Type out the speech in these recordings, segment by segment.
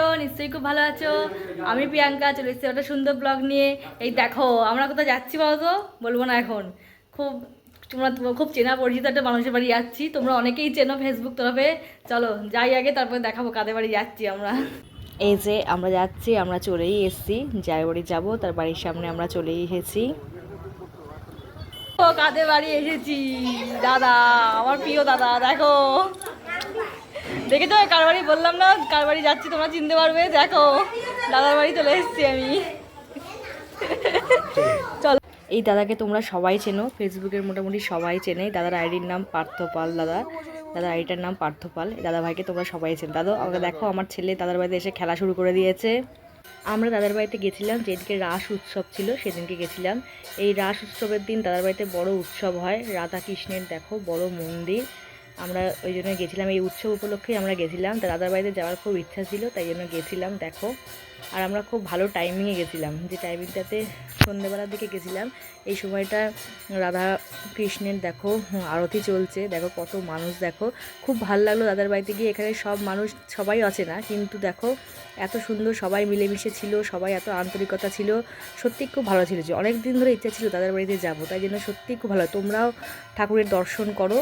আছো? নিশ্চয়ই খুব ভালো আছো। আমি প্রিয়াঙ্কা চলে এসেছি একটা সুন্দর ব্লগ নিয়ে। এই দেখো আমরা কোথাও যাচ্ছি তো বলব না এখন। খুব তোমরা খুব চেনা পরিচিত একটা মানুষের বাড়ি যাচ্ছি। তোমরা অনেকেই চেনো ফেসবুক তরফে। চলো যাই আগে তারপরে দেখাবো কাদের বাড়ি যাচ্ছি আমরা। এই যে আমরা যাচ্ছি আমরা চলেই এসেছি। যাই বাড়ি যাব তার বাড়ির সামনে আমরা চলেই এসেছি। কাদের বাড়ি এসেছি? দাদা আমার প্রিয় দাদা দেখো। দেখেছ কার বাড়ি বললাম না কার বাড়ি যাচ্ছি তোমরা চিনতে পারবে দেখো দাদার বাড়ি চলে এসেছি আমি। চলো। এই দাদাকে তোমরা সবাই চেনো ফেসবুকের মোটামুটি সবাই চেনে দাদার আইডির নাম পার্থপাল দাদা দাদার আইডিটার নাম পার্থপাল এই দাদা ভাইকে তোমরা সবাই চেনো। দাদা আমাকে দেখো আমার ছেলে দাদার বাড়িতে এসে খেলা শুরু করে দিয়েছে। আমরা দাদার বাড়িতে গেছিলাম যেদিনকে রাস উৎসব ছিল সেদিনকে গেছিলাম। এই রাস উৎসবের দিন দাদার বাড়িতে বড় উৎসব হয় রাধা কৃষ্ণের দেখো বড় মন্দির। আমরা ওই জন্য গেছিলাম, এই উৎসব উপলক্ষেই আমরা গেছিলাম। তা দাদার বাড়িতে যাওয়ার খুব ইচ্ছা ছিল, তাই জন্য গেছিলাম, দেখো। আর আমরা খুব ভালো টাইমিংয়ে গেছিলাম, যে টাইমিংটাতে সন্ধ্যেবেলার দিকে গেছিলাম। এই সময়টা রাধা কৃষ্ণের, দেখো, আরতি চলছে, দেখো কত মানুষ, দেখো। খুব ভালো লাগল দাদার বাড়িতে গিয়ে, এখানে সব মানুষ, সবাই আছে না, কিন্তু দেখো, এত সুন্দর সবাই মিলেমিশে ছিল, সবাই এত আন্তরিকতা ছিল। সত্যি খুব ভালো ছিল। যে অনেক দিন ধরে ইচ্ছা ছিল দাদার বাড়িতে যাব, তাই জন্য সত্যি খুব ভালো। তোমরাও ঠাকুরের দর্শন করো।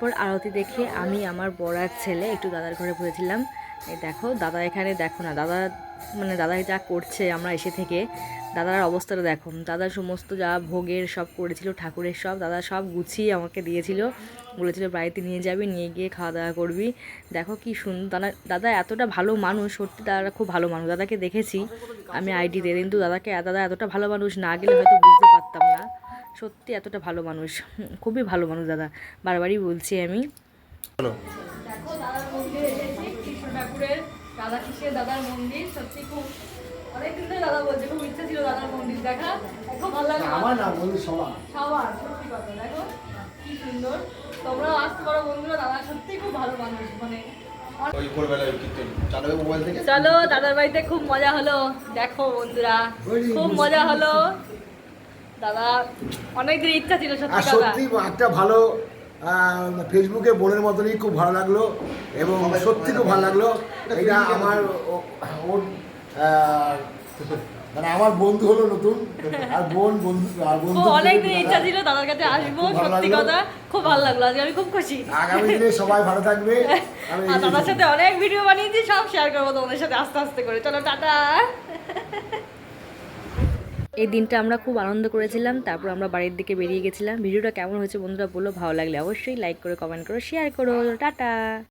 তারপর আরতি দেখে আমি আমার বড়ার ছেলে একটু দাদার ঘরে বসেছিলাম। এই দেখো, দাদা এখানে দেখো না, দাদা মানে দাদা যা করছে আমরা এসে থেকে, দাদার অবস্থাটা দেখো। দাদা সমস্ত যা ভোগের সব করেছিল, ঠাকুরের সব, দাদা সব গুছিয়ে আমাকে দিয়েছিল। বলেছিল, বাড়িতে নিয়ে যাবি, নিয়ে গিয়ে খাওয়া দাওয়া করবি। দেখো কি সুন্দর দাদা দাদা এতটা ভালো মানুষ, সত্যি দাদা খুব ভালো মানুষ। দাদাকে দেখেছি, আমি আইডি আইডিতে কিন্তু দাদাকে, দাদা এতটা ভালো মানুষ না গেলে হয়তো বুঝতে পারতাম না। সত্যি এতটা ভালো মানুষ। খুবই ভালো মানুষ দাদা। বারবারই বলছি আমি। দেখো দাদার মন্দির এসেছি কৃষ্ণ ঠাকুরের দাদার মন্দির। সত্যি খুব অনেক দিন ধরে দাদা বলছে খুব ইচ্ছা ছিল দাদার মন্দির দেখা। খুব ভালো লাগে আমার না বন্ধু সবার। সবার সত্যি কথা দেখো কি সুন্দর। তোমরাও আসতে পারো বন্ধুরা দাদা সত্যি খুব ভালো মানুষ মানে চলো দাদার বাড়িতে খুব মজা হলো। দেখো বন্ধুরা খুব মজা হলো। দাদা অনেক দিন ইচ্ছা ছিল সত্যি সত্যি একটা ভালো ফেসবুকে বোনের মতনই খুব ভালো লাগল এবং সত্যি খুব ভালো লাগল। এটা আমার ও- ওর আহ, মানে আমার বন্ধু হলো নতুন আর বোন বন্ধু আর বন্ধু অনেক দিন ইচ্ছা ছিল দাদার কাছে আসব সত্যি কথা খুব ভালো লাগল আজকে আমি খুব খুশি। আগামী দিনে সবাই ভালো থাকবে। আমি আর দাদার সাথে অনেক ভিডিও বানিয়েছি সব শেয়ার করব তোমাদের সাথে আস্তে আস্তে করে। চলো টাটা। এই দিনটা আমরা খুব আনন্দ করেছিলাম, তারপর আমরা বাড়ির দিকে বেরিয়ে গেছিলাম। ভিডিওটা কেমন হয়েছে বন্ধুরা বলো, ভালো লাগলে অবশ্যই লাইক করে কমেন্ট করো শেয়ার করো। টাটা!